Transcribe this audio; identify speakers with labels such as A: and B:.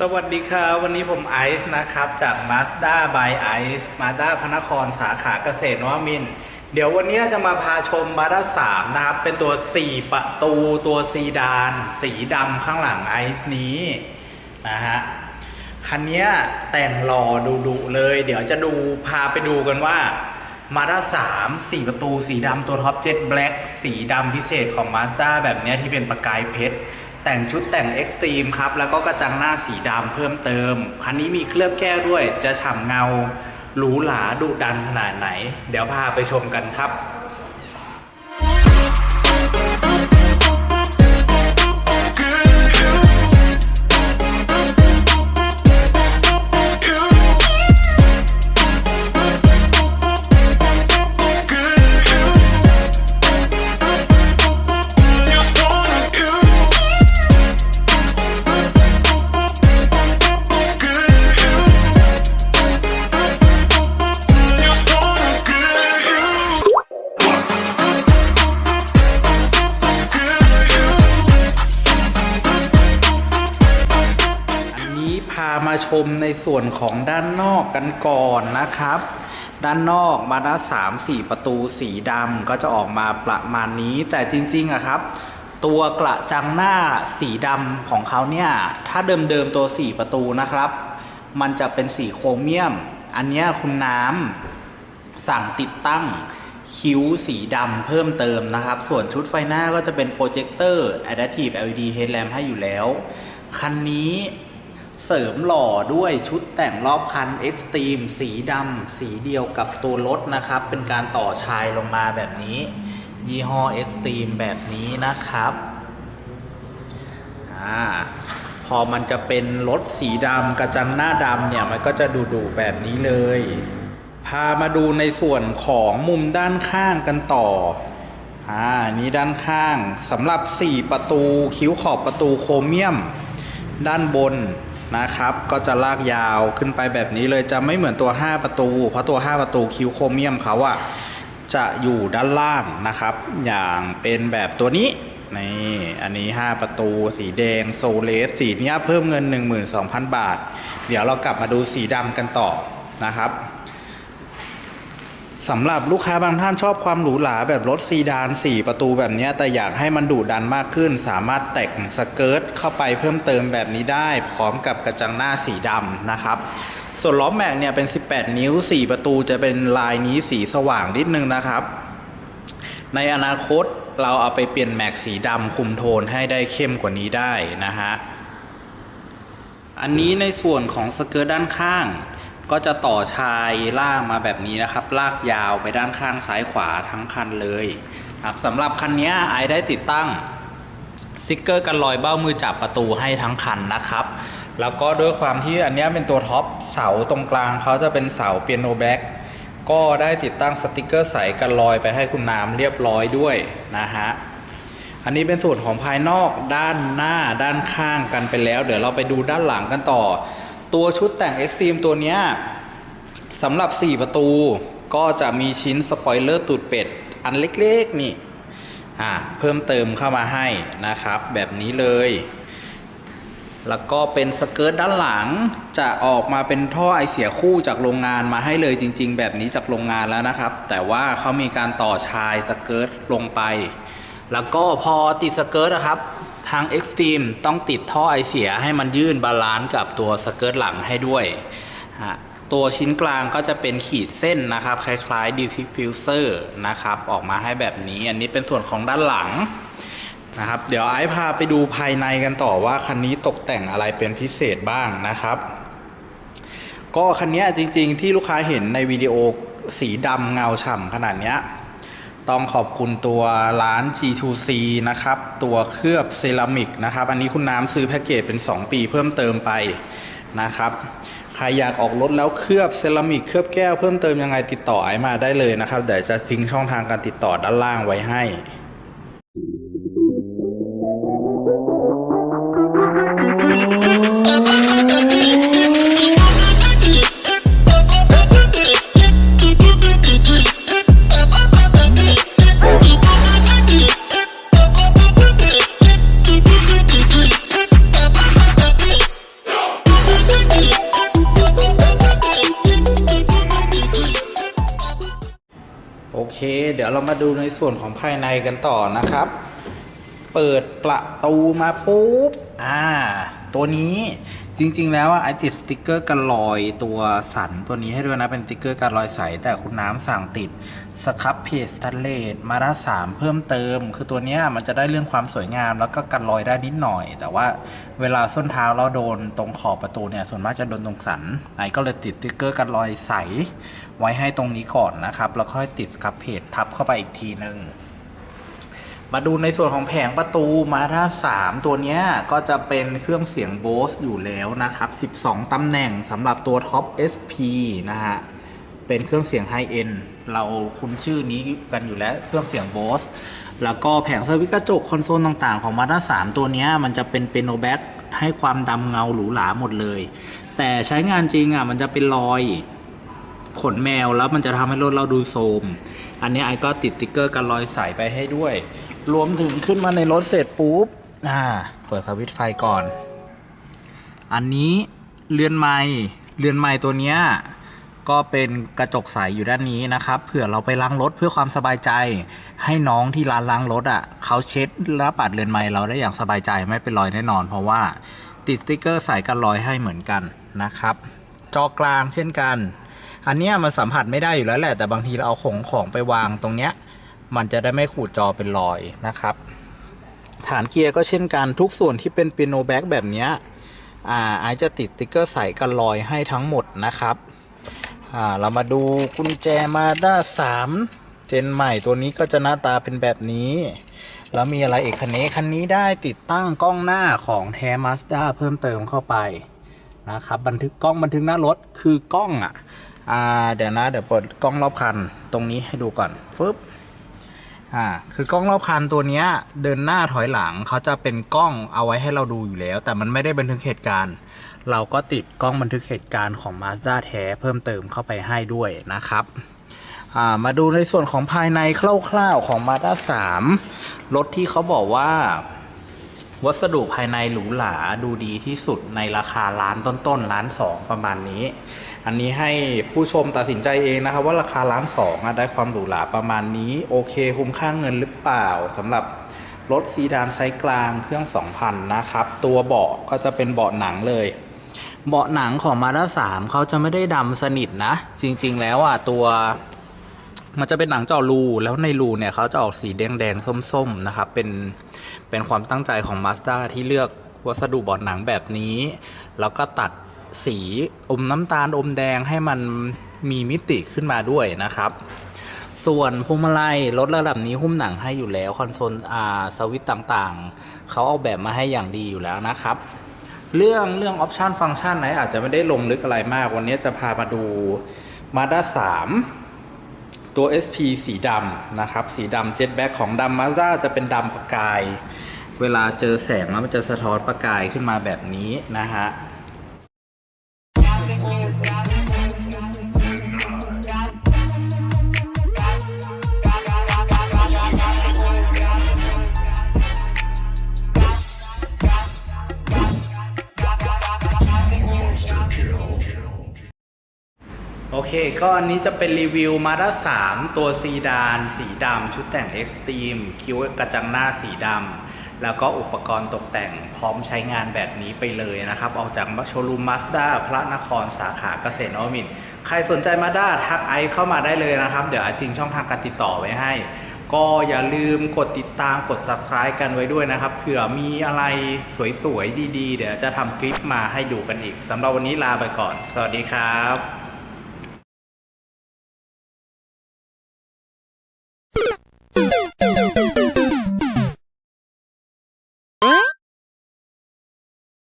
A: สวัสดีครับวันนี้ผมไอซ์นะครับ จาก Mazda by Ice Mazda พระนครสาขาเกษตรนวมินทร์เดี๋ยววันนี้จะมาพาชม Mazda 3 นะครับ เป็นตัว 4 ประตูตัวซีดาน สีดำข้างหลังไอซ์นี้นะฮะคันนี้แต่งหล่อดูดุๆเลย เดี๋ยวจะดูพาไปดูกันว่ามาด้า3 4 ประตูสีดำตัวท็อปเจ็ตแบล็กสีดำพิเศษของ Mazda แบบนี้ที่เป็นประกายเพชร แต่งชุดแต่งเอ็กซ์ตรีมครับ แล้วก็กระจังหน้าสีดำเพิ่มเติม คันนี้มีเคลือบแก้วด้วย จะฉ่ำเงา หรูหราดุดันขนาดไหน เดี๋ยวพาไปชมกันครับ ชมในส่วนของด้านนอกกันก่อนนะครับ ด้านนอกมาด้าสามสี่ประตูสีดำก็จะออกมาประมาณนี้ แต่จริงๆอะครับ ตัวกระจังหน้าสีดำของเขาเนี่ย ถ้าเดิมๆตัวสี่ประตูนะครับ มันจะเป็นสีโครเมียม อันนี้คุณน้ำสั่งติดตั้งคิ้วสีดำเพิ่มเติมนะครับ ส่วนชุดไฟหน้าก็จะเป็นโปรเจคเตอร์ Adaptive LED Headlamp ให้อยู่แล้ว คันนี้ เสริมหล่อด้วยชุดแต่งรอบคัน Extreme สีดำสีเดียวกับตัวรถนะครับ เป็นการต่อชายลงมาแบบนี้ ยี่ห้อ Extreme แบบนี้นะครับอ่าพอมันจะเป็นรถสีดำกระจังหน้าดำเนี่ย มันก็จะดุๆแบบนี้เลย พามาดูในส่วนของมุมด้านข้างกันต่ออ่านี้ด้านข้างสำหรับ 4 ประตูคิ้วขอบประตูโครเมียม ด้านบน นะครับ ก็จะลากยาวขึ้นไปแบบนี้เลยจะไม่เหมือนตัว 5 ประตู เพราะตัว 5 ประตูคิวโครเมียมเขาอะจะอยู่ด้านล่างนะครับ อย่างเป็นแบบตัวนี้นี่อันนี้ 5 ประตูสีแดงโซเลสสีนี้เพิ่มเงิน 12,000 บาท เดี๋ยวเรากลับมาดูสีดำกันต่อนะครับ สำหรับลูกค้าบางท่านชอบความหรูหราแบบรถซีดาน 4 ประตูแบบนี้ แต่อยากให้มันดุดันมากขึ้น สามารถแต่งสเกิร์ตเข้าไปเพิ่มเติมแบบนี้ได้ พร้อมกับกระจังหน้าสีดำนะครับส่วนล้อแม็กเนี่ยเป็น 18 นิ้ว 4 ประตูจะเป็นลายนี้สีสว่างนิดนึงนะครับ ในอนาคตเราเอาไปเปลี่ยนแม็กสีดำคุมโทนให้ได้เข้มกว่านี้ได้นะฮะอันนี้ในส่วนของสเกิร์ตด้านข้าง ก็จะต่อชายล่างมาแบบนี้นะครับ ลากยาวไปด้านข้างซ้ายขวาทั้งคันเลยครับสำหรับคันนี้ไอได้ติดตั้งสติกเกอร์กันรอยเบ้ามือจับประตูให้ทั้งคันนะครับ แล้วก็ด้วยความที่อันนี้เป็นตัวท็อปเสาตรงกลางเขาจะเป็นเสาเปียโนแบ็กก็ได้ติดตั้งสติกเกอร์ใสกันรอยไปให้คุณน้ำเรียบร้อยด้วยนะฮะอันนี้เป็นส่วนของภายนอกด้านหน้าด้านข้างกันไปแล้ว เดี๋ยวเราไปดูด้านหลังกันต่อ ตัวชุดแต่ง Extreme ตัวเนี้ยสำหรับ 4 ประตูก็จะมีชิ้นสปอยเลอร์ตูดเป็ด อันเล็กๆนี่อ่าเพิ่มเติมเข้ามาให้นะครับ แบบนี้เลย แล้วก็เป็นสเกิร์ตด้านหลังจะออกมาเป็นท่อไอเสียคู่จากโรงงานมาให้เลยจริง ๆ แบบนี้จากโรงงานแล้วนะครับ แต่ว่าเขามีการต่อชายสเกิร์ตลงไป แล้วก็พอติดสเกิร์ตนะครับ ทาง Extreme ต้องติดท่อไอเสียให้มันยื่นบาลานซ์กับตัวสเกิร์ตหลังให้ด้วย ตัวชิ้นกลางก็จะเป็นขีดเส้นนะครับ คล้ายๆ diffuser นะครับ ออกมาให้แบบนี้ อันนี้เป็นส่วนของด้านหลังนะครับ เดี๋ยวไอซ์พาไปดูภายในกันต่อว่าคันนี้ตกแต่งอะไรเป็นพิเศษบ้างนะครับ ก็คันนี้จริงๆที่ลูกค้าเห็นในวิดีโอสีดำเงาฉ่ำขนาดเนี้ย ต้องขอบคุณตัวร้าน G2C นะครับ ตัวเคลือบเซรามิกนะครับ อันนี้คุณน้ำซื้อแพ็กเกจเป็น 2 ปีเพิ่มเติมไปนะครับ ใครอยากออกรถแล้วเคลือบเซรามิกเคลือบแก้วเพิ่มเติมยังไงติดต่อไอมาได้เลยนะครับ เดี๋ยวจะทิ้งช่องทางการติดต่อด้านล่างไว้ให้
B: ค เดี๋
A: ยวเรามาดูในส่วนของภายในกันต่อนะครับ เปิดประตูมาปุ๊บ อ่า ตัวนี้ จริง ๆ แล้วอะไอติดสติกเกอร์กันรอยตัวสันตัวนี้ให้ด้วยนะเป็นสติกเกอร์กันรอยใส แต่คุณน้ำสั่งติดสครับเพจสแตนเลสมาด้าสามเพิ่มเติม คือตัวนี้มันจะได้เรื่องความสวยงาม แล้วก็กันรอยได้นิดหน่อย แต่ว่าเวลาส้นเท้าเราโดนตรงขอบประตูเนี่ยส่วนมากจะโดนตรงสันไอก็เลยติดสติกเกอร์กันรอยใส ไว้ให้ตรงนี้ก่อนนะครับแล้วค่อยติดสครับเพจทับเข้าไปอีกทีนึง มาดูในส่วนของแผงประตูมาถ้า3ตัวเนี้ยก็จะเป็นเครื่องเสียงโบสอยู่แล้วนะครับ 12 ตำแหน่งสำหรับตัวท็อป SP นะฮะ เป็นเครื่องเสียงไฮเอ็นเราคุ้นชื่อนี้กันอยู่แล้วเครื่องเสียงโบสแล้วก็แผงสวิตช์กระจกคอนโซลต่างๆ ของมาด้า3ตัวเนี้ยมันจะเป็นเปโนแบ็กให้ความดำเงาหรูหราหมดเลย แต่ใช้งานจริงอะมันจะเป็นรอย ขนแมวแล้วมันจะทำให้รถเราดูโทรมอันนี้ไอก็ติดติ๊กเกอร์กันรอยใสไปให้ด้วย รวมถึงขึ้นมาในรถเสร็จปุ๊บอ่าเปิดสวิตช์ไฟก่อน อันนี้เรือนไม้เรือนไม้ตัวเนี้ยก็เป็นกระจกใสอยู่ด้านนี้นะครับเผื่อเราไปล้างรถเพื่อความสบายใจ ให้น้องที่ร้านล้างรถอะเขาเช็ดและปัดเรือนไม้เราได้อย่างสบายใจไม่เป็นรอยแน่นอน เพราะว่าติดสติ๊กเกอร์ใสกันรอยให้เหมือนกันนะครับ จอกลางเช่นกัน อันเนี้ยมันสัมผัสไม่ได้อยู่แล้วแหละ แต่บางทีเราเอาของของไปวางตรงเนี้ย มันจะได้ไม่ขูดจอเป็นรอยนะครับ ฐานเกียร์ก็เช่นกันทุกส่วนที่เป็นปีโนแบ็กแบบเนี้ยอ่าไอจะติดสติ๊กเกอร์ใส่กันรอยให้ทั้งหมดนะครับอ่าเรามาดูกุญแจมาด้าสามเจนใหม่ตัวนี้ก็จะหน้าตาเป็นแบบนี้ แล้วมีอะไรอีกคันนี้คันนี้ได้ติดตั้งกล้องหน้าของแท้มาสด้าเพิ่มเติมเข้าไปนะครับ บันทึกกล้องบันทึกหน้ารถคือกล้องอะ อ่าเดี๋ยวนะ เดี๋ยวเปิดกล้องรอบคันตรงนี้ให้ดูก่อนฟึบอ่าคือกล้องรอบคันตัวเนี้ย เดินหน้าถอยหลังเขาจะเป็นกล้องเอาไว้ให้เราดูอยู่แล้ว แต่มันไม่ได้บันทึกเหตุการณ์ เราก็ติดกล้องบันทึกเหตุการณ์ของ Mazda แท้เพิ่มเติมเข้าไปให้ด้วยนะครับอ่ามาดูในส่วนของภายในคร่าวๆของ Mazda 3รถที่เขาบอกว่า วัสดุภายในหรูหราดูดีที่สุดในราคาล้านต้นๆล้านสองประมาณนี้ อันนี้ให้ผู้ชมตัดสินใจเองนะครับ ว่าราคาล้านสองได้ความหรูหราประมาณนี้ โอเคคุ้มค่าเงินหรือเปล่าสำหรับรถซีดานไซส์กลางเครื่อง 2,000 นะครับ ตัวเบาะก็จะเป็นเบาะหนังเลย เบาะหนังของมาด้า3เขาจะไม่ได้ดำสนิทนะ จริง ๆ แล้วอะตัว มันจะเป็นหนังเจาะรูแล้วในรูเนี่ยเขาจะออกสีแดงๆส้มๆนะครับเป็นเป็นความตั้งใจของ Mazda ที่เลือกวัสดุบอดหนังแบบนี้ แล้วก็ตัด สีอมน้ำตาลอมแดงให้มันมีมิติขึ้นมาด้วยนะครับ ส่วนพวงมาลัยรถระดับนี้หุ้มหนังให้อยู่แล้วคอนโซลอ่าสวิตช์ต่างๆ เขาเอาแบบมาให้อย่างดีอยู่แล้วนะครับ เรื่องเรื่องออปชันฟังก์ชันไหนอาจจะไม่ได้ลงลึกอะไรมาก วันนี้จะพามาดู Mazda 3 ตัว SP สีดำนะครับ สีดำเจ็ตแบ็คของดำมาด้าจะเป็นดำประกาย เวลาเจอแสงแล้วมันจะสะท้อนประกายขึ้นมาแบบนี้นะฮะ ก็อันนี้จะเป็นรีวิวมาด้า3ตัวซีดานสีดำชุดแต่งเอ็กซ์ตรีมคิ้วกระจังหน้าสีดำแล้วก็อุปกรณ์ตกแต่งพร้อมใช้งานแบบนี้ไปเลยนะครับ ออกจากโชว์รูมมาสด้าพระนครสาขาเกษตรนวมินท์ใครสนใจมาด้าทักไอซ์เข้ามาได้เลยนะครับ เดี๋ยวไอทิ้งช่องทางการติดต่อไว้ให้ ก็อย่าลืมกดติดตามกด subscribe กันไว้ด้วยนะครับเผื่อมีอะไรสวยๆดีๆ เดี๋ยวจะทำคลิปมาให้ดูกันอีกสำหรับวันนี้ลาไปก่อน สวัสดีครับ